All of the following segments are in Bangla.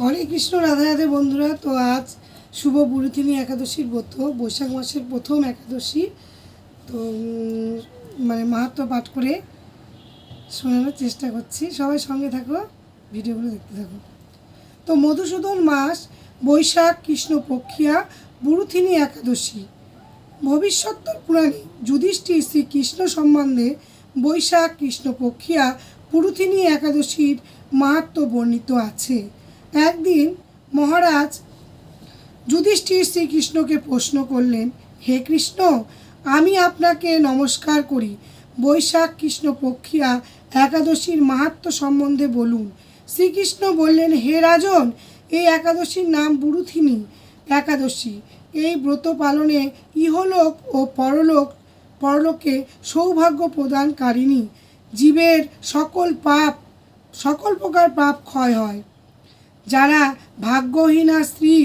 হরে কৃষ্ণ, রাধা রাধে বন্ধুরা। তো আজ শুভ বুড়িথিনী একাদশীর ব্রত, বৈশাখ মাসের প্রথম একাদশী। তো মানে মাহাত্ম পাঠ করে শোনানোর চেষ্টা করছি। সবাই সঙ্গে থাকো, ভিডিওগুলো দেখতে থাকো। তো মধুসূদন মাস, বৈশাখ কৃষ্ণপক্ষিয়া বুড়ুথিনী একাদশী। ভবিষ্যত্তর পুরাণে যুধিষ্ঠির শ্রীকৃষ্ণ সম্বন্ধে বৈশাখ কৃষ্ণপক্ষিয়া পুরুথিনী একাদশীর মাহাত্ম বর্ণিত আছে। একদিন মহারাজ যুধিষ্ঠির শ্রীকৃষ্ণকে প্রশ্ন করলেন, হে কৃষ্ণ, আমি আপনাকে নমস্কার করি। বৈশাখ কৃষ্ণ কৃষ্ণপক্ষিয়া একাদশীর মাহাত্ম সম্বন্ধে বলুন। শ্রীকৃষ্ণ বললেন, হে রাজন, এই একাদশীর নাম বুরুথিনী একাদশী। এই ব্রত পালনে ইহলোক ও পরলোক, পরলোকে সৌভাগ্য প্রদানকারিণী। জীবের সকল পাপ, সকল প্রকার পাপ ক্ষয় হয়। যারা ভাগ্যহীনা স্ত্রী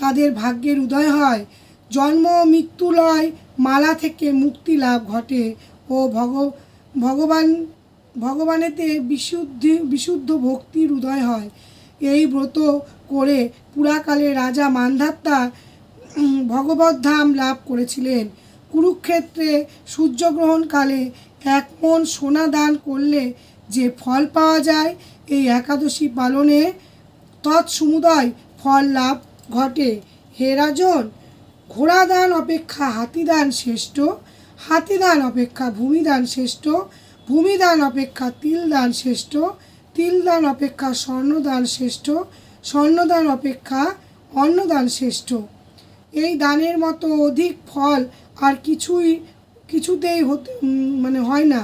তাদের ভাগ্যের উদয় হয়। জন্ম ও মৃত্যুলয় মালা থেকে মুক্তি লাভ ঘটে ও ভগ ভগবান ভগবানেতে বিশুদ্ধি বিশুদ্ধ ভক্তির উদয় হয়। এই ব্রত করে পুরাকালে রাজা মান্ধাত্তা উম, ভগবত ধাম লাভ করেছিলেন। কুরুক্ষেত্রে সূর্যগ্রহণকালে এক মন সোনা দান করলে যে ফল পাওয়া যায় এই একাদশী পালনে তৎসমুদয় ফল লাভ ঘটে। হে রাজন ঘোড়াদান অপেক্ষা হাতিদান শ্রেষ্ঠ, হাতিদান অপেক্ষা ভূমিদান শ্রেষ্ঠ, ভূমিদান অপেক্ষা তিলদান শ্রেষ্ঠ, তিলদান অপেক্ষা স্বর্ণদান শ্রেষ্ঠ, স্বর্ণদান অপেক্ষা অন্নদান শ্রেষ্ঠ। এই দানের মতো অধিক ফল আর কিছুই, কিছুতেই হতে মানে হয় না।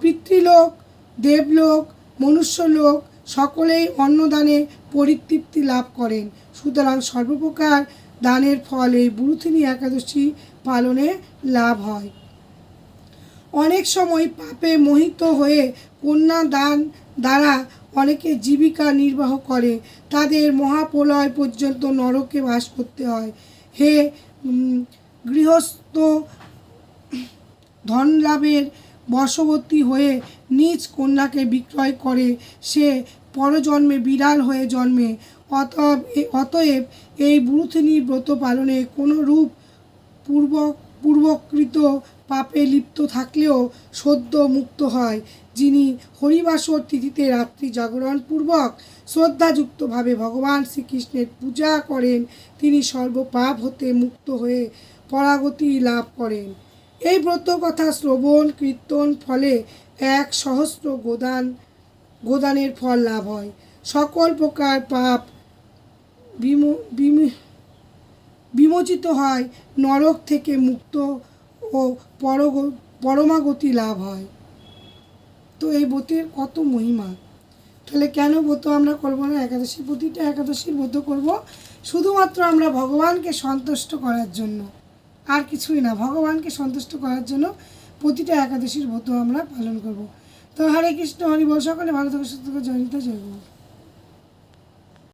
পিতৃলোক, দেবলোক, মনুষ্যলোক সকলেই অন্নদানে পরিতৃপ্তি লাভ করেন। সুতরাং সর্বপ্রকার দানের ফল এই বুরুথিনী একাদশী পালনে লাভ হয়। অনেক সময় পাপে মোহিত হয়ে কন্যা দান দ্বারা অনেকে জীবিকা নির্বাহ করে। তাদের মহাপ্রলয় পর্যন্ত নরকে বাস করতে হয়। হে গৃহস্থ ধন লাভের বশবর্তী হয়ে নিজ কন্যাকে বিক্রয় করে সে পরজন্মে বিড়াল হয়ে জন্মে। অতএব অতএব এই বুরুথিনী ব্রত পালনে কোনো রূপ পূর্ব, পূর্বকৃত পাপে লিপ্ত থাকলেও সদ্য মুক্ত হয়। যিনি হরিবাসর তিথিতে রাত্রি জাগরণ পূর্বক শ্রদ্ধাযুক্তভাবে ভগবান শ্রীকৃষ্ণের পূজা করেন, তিনি সর্বপাপ হতে মুক্ত হয়ে পরাগতি লাভ করেন। এই ব্রত কথা শ্রবণ, কীর্তন ফলে এক সহস্র গোদান, গোদানের ফল লাভ হয়। সকল প্রকার পাপ বিমো, বিমি, বিমোচিত হয়, নরক থেকে মুক্ত ও পরমাগতি লাভ হয়। তো এই ব্রতের কত মহিমা। তাহলে কেন ব্রত আমরা করব না? একাদশী প্রতিটা একাদশীর ব্রত করব। শুধুমাত্র আমরা ভগবানকে সন্তুষ্ট করার জন্য। আর কিছুই না ভগবানকে সন্তুষ্ট করার জন্য প্রতিটা একাদশীর ব্রত আমরা পালন করব তো হরে কৃষ্ণ হরিবল সকলে ভালো থেকে থাকো জয়নিতা।